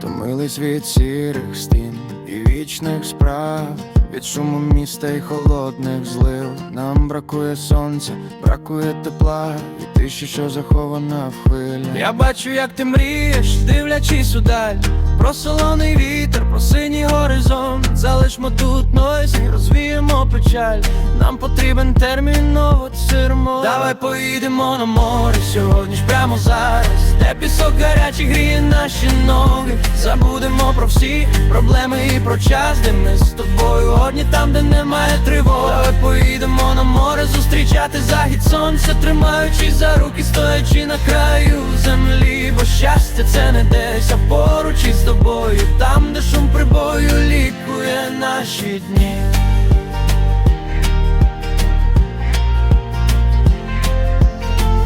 Втомились від сірих стін і вічних справ, від шуму міста і холодних злив. Нам бракує сонця, бракує тепла, і тиші, що захована в хвилях. Я бачу, як ти мрієш, дивлячись удаль, про солоний вітер, про синій горизонт. Залишмо тут нойз і розвіємо печаль. Нам потрібен терміново цирмо. Давай поїдемо на море сьогодні ж прямо зараз. Де гарячий гріє наші ноги. Забудемо про всі проблеми і про час, де ми з тобою одні там, де немає тривоги. Поїдемо на море зустрічати захід сонця, тримаючись за руки, стоячи на краю землі. Бо щастя це не десь, а поруч із тобою, там, де шум прибою лікує наші дні.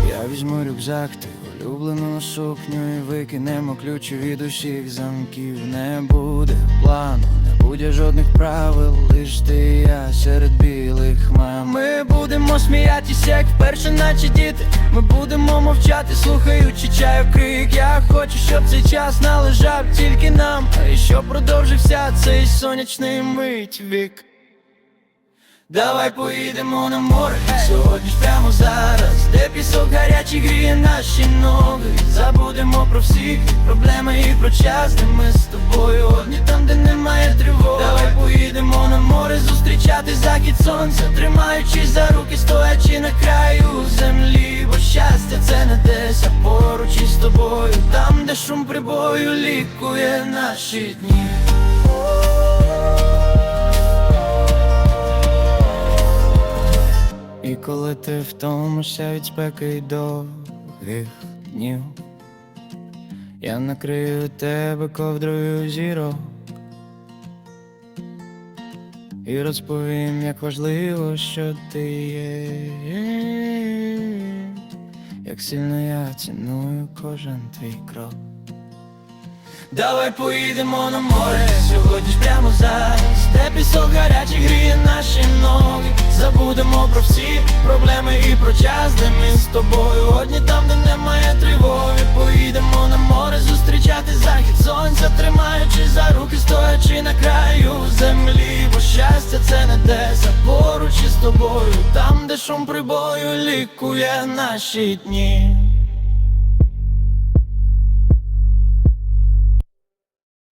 Я візьму рюкзак, ти улюблену сукню і викинемо ключі від усіх замків. Не буде плану, не буде жодних правил, лиш ти я серед білих хмар. Ми будемо сміятися, як вперше, наче діти. Ми будемо мовчати, слухаючи чаю крик. Я хочу, щоб цей час належав тільки нам, і щоб продовжився цей сонячний мить вік. Давай поїдемо на море Сьогодні наші ноги. Забудемо про всі проблеми і про час Де ми з тобою одні там, де немає тривоги. Давай поїдемо на море Зустрічати захід сонця Тримаючись за руки, стоячи на краю землі. Бо щастя це не десь, а поруч із тобою Там, де шум прибою лікує наші дні. І коли ти втомишся від спеки й днів, я накрию тебе ковдрою зірок і розповім, як важливо, що ти є, як сильно я ціную кожен твій крок. Давай поїдемо на море Сьогодні ж прямо зараз. Де пісок гарячий гріє наші ноги Забудемо про всі проблеми і про час Де ми з тобою одні там, де немає тривоги. Поїдемо на море зустрічати захід сонця тримаючи за руки, стоячи на краю землі. Бо щастя це не десь, а поруч із тобою Там, де шум прибою лікує наші дні